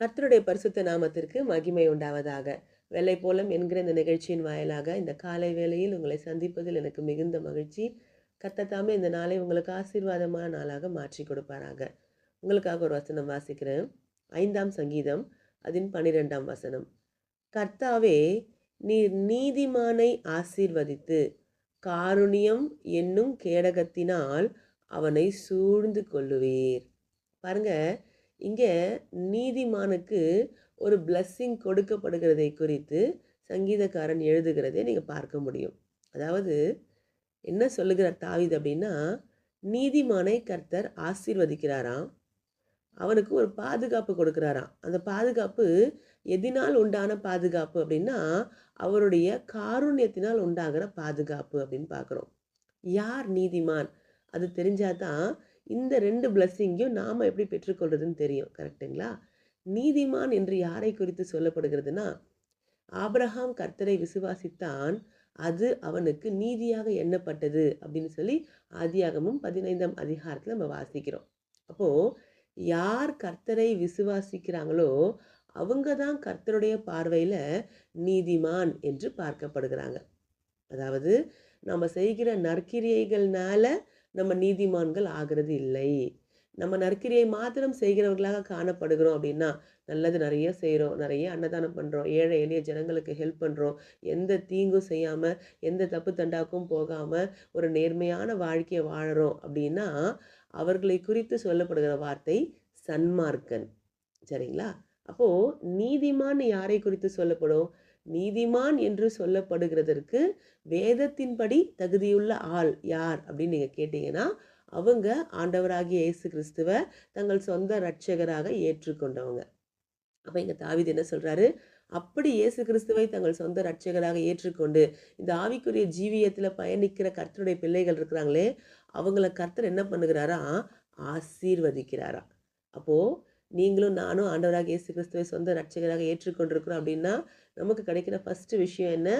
கர்த்தருடைய பரிசுத்த நாமத்திற்கு மகிமை உண்டாவதாக. வெள்ளை போலம் என்கிற இந்த நிகழ்ச்சியின் வாயிலாக இந்த காலை வேளையில் உங்களை சந்திப்பதில் எனக்கு மிகுந்த மகிழ்ச்சி. கத்தத்தாமே இந்த நாளை உங்களுக்கு ஆசீர்வாதமான நாளாக மாற்றி கொடுப்பாராக. உங்களுக்காக ஒரு வசனம் வாசிக்கிறேன். ஐந்தாம் சங்கீதம் அதன் பனிரெண்டாம் வசனம். கர்த்தாவே நீர் நீதிமானை ஆசீர்வதித்து காருணியம் என்னும் கேடகத்தினால் அவனை சூழ்ந்து கொள்ளுவீர். பாருங்க இங்கே நீதிமானுக்கு ஒரு பிளஸ்ஸிங் கொடுக்கப்படுகிறதை குறித்து சங்கீதக்காரன் எழுதுகிறதே நீங்கள் பார்க்க முடியும். அதாவது என்ன சொல்லுகிறார் தாவீது அப்படின்னா நீதிமானை கர்த்தர் ஆசீர்வதிக்கிறாராம். அவனுக்கு ஒரு பாதுகாப்பு கொடுக்குறாராம். அந்த பாதுகாப்பு எதினால் உண்டான பாதுகாப்பு அப்படின்னா அவருடைய காருண்யத்தினால் உண்டாகிற பாதுகாப்பு அப்படின்னு பார்க்குறோம். யார் நீதிமான்? அது தெரிஞ்சாதான் இந்த ரெண்டு பிளஸ்ஸிங்கையும் நாம் எப்படி பெற்றுக்கொள்றதுன்னு தெரியும் கரெக்டுங்களா நீதிமான் என்று யாரை குறித்து சொல்லப்படுகிறதுனா ஆபிரஹாம் கர்த்தரை விசுவாசித்தான் அது அவனுக்கு நீதியாக எண்ணப்பட்டது அப்படின்னு சொல்லி ஆதியாகமும் பதினைந்தாம் அதிகாரத்தில் நம்ம வாசிக்கிறோம். அப்போது யார் கர்த்தரை விசுவாசிக்கிறாங்களோ அவங்க தான் கர்த்தருடைய பார்வையில் நீதிமான் என்று பார்க்கப்படுகிறாங்க. அதாவது நம்ம செய்கிற நற்கிரியைகள்னால நம்ம நீதிமான்கள் ஆகிறது இல்லை. நம்ம நற்கிரியை மாத்திரம் செய்கிறவர்களாக காணப்படுகிறோம் அப்படின்னா நல்லது நிறைய செய்கிறோம் நிறைய அன்னதானம் பண்ணுறோம் ஏழை எளிய ஜனங்களுக்கு ஹெல்ப் பண்ணுறோம் எந்த தீங்கும் செய்யாமல் எந்த தப்பு தண்டாக்கும் போகாமல் ஒரு நேர்மையான வாழ்க்கையை வாழறோம் அப்படின்னா அவர்களை குறித்து சொல்லப்படுகிற வார்த்தை சன்மார்க்கன். சரிங்களா? அப்போது நீதிமான் யாரை குறித்து சொல்லப்படும்? நீதிமான் என்று சொல்லப்படுகிறதற்கு வேதத்தின்படி தகுதியுள்ள ஆள் யார் அப்படின்னு நீங்கள் கேட்டிங்கன்னா அவங்க ஆண்டவராகிய இயேசு கிறிஸ்துவை தங்கள் சொந்த இரட்சகராக ஏற்றுக்கொண்டவங்க. அப்போ இங்கே தாவிது என்ன சொல்கிறாரு அப்படி இயேசு கிறிஸ்துவை தங்கள் சொந்த இரட்சகராக ஏற்றுக்கொண்டு இந்த ஆவிக்குரிய ஜீவியத்தில் பயணிக்கிற கர்த்தருடைய பிள்ளைகள் இருக்கிறாங்களே அவங்கள கர்த்தர் என்ன பண்ணுகிறாரா? ஆசீர்வதிக்கிறாரா. அப்போது நீங்களும் நானும் ஆண்டவராக இயேசு கிறிஸ்துவை சொந்த ரட்சகராக ஏற்றுக்கொண்டிருக்கிறோம் அப்படின்னா நமக்கு கிடைக்கிற ஃபஸ்ட்டு விஷயம் என்ன?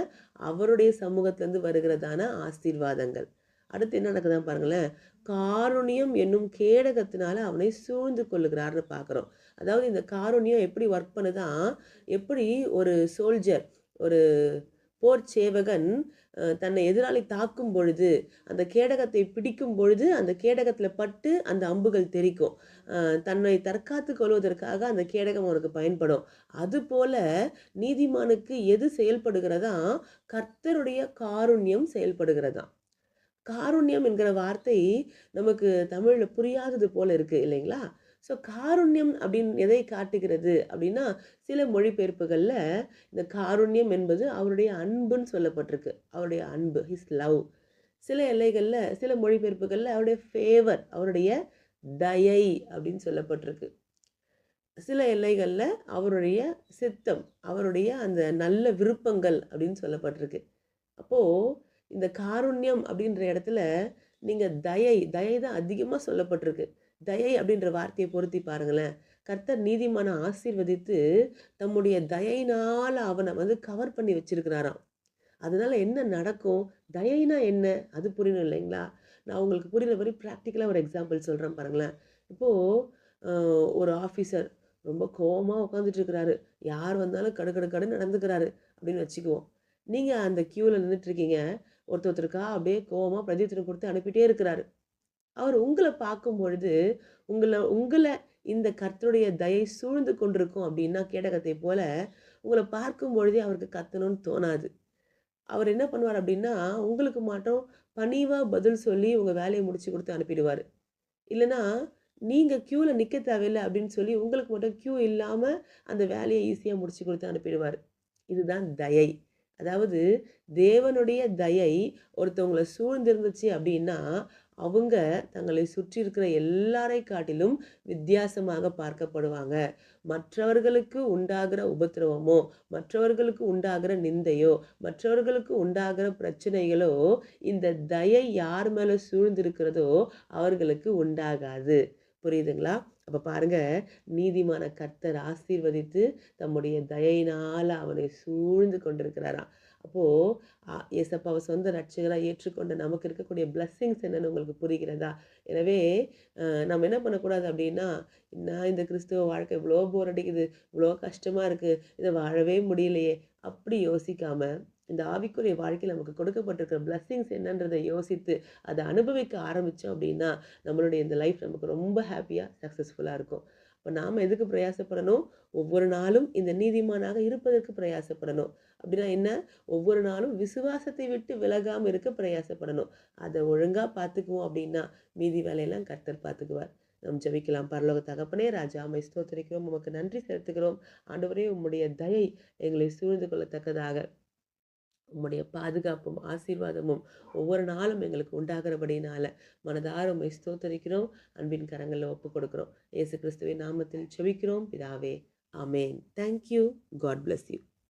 அவருடைய சமூகத்திலேருந்து வருகிறதான ஆசீர்வாதங்கள். அடுத்து என்ன நடக்குதான் பாருங்களேன். காருண்யம் என்னும் கேடகத்தினால அவனை சூழ்ந்து கொள்ளுகிறார்னு பார்க்குறோம். அதாவது இந்த காருண்யம் எப்படி ஒர்க் பண்ணுதான் எப்படி ஒரு சோல்ஜர் ஒரு போர் சேவகன் தன்னை எதிராளி தாக்கும் பொழுது அந்த கேடகத்தை பிடிக்கும் பொழுது அந்த கேடகத்தில் பட்டு அந்த அம்புகள் தெரிக்கும். தன்னை தற்காத்து கொள்வதற்காக அந்த கேடகம் அவனுக்கு பயன்படும். அதுபோல நீதிமானுக்கு எது செயல்படுகிறதா? கர்த்தருடைய காருண்யம் செயல்படுகிறதா காருண்யம் என்கிற வார்த்தை நமக்கு தமிழில் புரியாதது போல இருக்குது இல்லைங்களா? ஸோ காருண்யம் அப்படின்னு எதை காட்டுகிறது அப்படின்னா சில மொழிபெயர்ப்புகளில் இந்த காருண்யம் என்பது அவருடைய அன்புன்னு சொல்லப்பட்டிருக்கு. அவருடைய அன்பு ஹிஸ் லவ் சில எல்லைகளில் சில மொழிபெயர்ப்புகளில் அவருடைய ஃபேவர் அவருடைய தயை அப்படின்னு சொல்லப்பட்டிருக்கு. சில எல்லைகளில் அவருடைய சித்தம் அவருடைய அந்த நல்ல விருப்பங்கள் அப்படின்னு சொல்லப்பட்டிருக்கு. அப்போது இந்த காருண்யம் அப்படின்ற இடத்துல நீங்கள் தயை தயை தான் அதிகமாக சொல்லப்பட்டிருக்கு. தயை அப்படின்ற வார்த்தையை பொருத்தி பாருங்களேன். கர்த்தர் நீதிமான ஆசீர்வதித்து தம்முடைய தயைனால் அவனை வந்து கவர் பண்ணி வச்சிருக்கிறாராம். அதனால் என்ன நடக்கும்? தயைனா என்ன? அது புரியணும் இல்லைங்களா? நான் உங்களுக்கு புரியுற மாதிரி ப்ராக்டிக்கலாக ஒரு எக்ஸாம்பிள் சொல்கிறேன் பாருங்களேன். இப்போது ஒரு ஆஃபீஸர் ரொம்ப கோபமாக உட்காந்துட்டு இருக்கிறாரு. யார் வந்தாலும் கடு கடு கடு நடந்துக்கிறாரு அப்படின்னு வச்சுக்குவோம். நீங்கள் அந்த க்யூவில் நின்றுட்டுருக்கீங்க ஒருத்தர் ஒருத்தருக்கா அப்படியே கோபமாக பிரதித்திரம் கொடுத்து அனுப்பிட்டே இருக்கிறாரு. அவர் உங்களை பார்க்கும் பொழுது உங்களை உங்களை இந்த கர்த்தருடைய தயை சூழ்ந்து கொண்டிருக்கும் அப்படின்னா கேடகத்தை போல உங்களை பார்க்கும் பொழுதே அவருக்கு கத்தணும்னு தோணாது. அவர் என்ன பண்ணுவார் அப்படின்னா உங்களுக்கு மட்டும் பணிவாக பதில் சொல்லி உங்கள் வேலையை முடிச்சு கொடுத்து அனுப்பிடுவார். இல்லைன்னா நீங்கள் க்யூவில் நிற்க தேவையில்லை அப்படின்னு சொல்லி உங்களுக்கு மட்டும் க்யூ இல்லாமல் அந்த வேலையை ஈஸியாக முடிச்சு கொடுத்து அனுப்பிடுவார். இதுதான் தயை. அதாவது தேவனுடைய தயை ஒருத்தவங்களை சூழ்ந்திருந்துச்சு அப்படின்னா அவங்க தங்களை சுற்றி இருக்கிற எல்லாரை காட்டிலும் வித்தியாசமாக பார்க்கப்படுவாங்க. மற்றவர்களுக்கு உண்டாகிற உபத்திரவமோ மற்றவர்களுக்கு உண்டாகிற நிந்தையோ மற்றவர்களுக்கு உண்டாகிற பிரச்சனைகளோ இந்த தயை யார் மேலே சூழ்ந்திருக்கிறதோ அவர்களுக்கு உண்டாகாது. புரியுதுங்களா? அப்போ பாருங்க நீதிமான கர்த்தர் ஆசீர்வதித்து தம்முடைய தயையினால் அவனை சூழ்ந்து கொண்டிருக்கிறாராம். அப்போது ஏசப்பாவை சொந்த ரட்சகராக ஏற்றுக்கொண்ட நமக்கு இருக்கக்கூடிய பிளஸ்ஸிங்ஸ் என்னன்னு உங்களுக்கு புரிகிறதா? எனவே நம்ம என்ன பண்ணக்கூடாது அப்படின்னா என்ன இந்த கிறிஸ்துவ வாழ்க்கை இவ்வளோ போர் அடிக்குது இவ்வளோ கஷ்டமாக இருக்குது இதை வாழவே முடியலையே? அப்படி யோசிக்காமல் இந்த ஆவிக்குரிய வாழ்க்கையில் நமக்கு கொடுக்கப்பட்டிருக்கிற பிளஸ்ஸிங்ஸ் என்னன்றதை யோசித்து அதை அனுபவிக்க ஆரம்பித்தோம் அப்படின்னா நம்மளுடைய இந்த லைஃப் நமக்கு ரொம்ப ஹாப்பியாக சக்ஸஸ்ஃபுல்லாக இருக்கும். இப்போ நாம் எதுக்கு பிரயாசப்படணும்? ஒவ்வொரு நாளும் இந்த நீதிமானாக இருப்பதற்கு பிரயாசப்படணும். அப்படின்னா என்ன? ஒவ்வொரு நாளும் விசுவாசத்தை விட்டு விலகாமல் இருக்க பிரயாசப்படணும். அதை ஒழுங்காக பார்த்துக்குவோம் அப்படின்னா மீதி வேலையெல்லாம் கர்த்தர் பார்த்துக்குவார். நாம் ஜபிக்கலாம். பரலோக தகப்பனே ராஜா அம்மை ஸ்தோத்தரிக்கிறோம். உமக்கு நன்றி செலுத்துகிறோம். ஆண்டவரே உம்முடைய தயை எங்களை சூழ்ந்து கொள்ளத்தக்கதாக உம்முடைய பாதுகாப்பும் ஆசீர்வாதமும் ஒவ்வொரு நாளும் எங்களுக்கு உண்டாகிறபடினால மனதார உண்மை ஸ்தோத்தரிக்கிறோம் அன்பின் கரங்களில் ஒப்பு கொடுக்குறோம் இயேசு கிறிஸ்துவின் நாமத்தில் செபிக்கிறோம். பிதாவே அமேன் thank you God bless you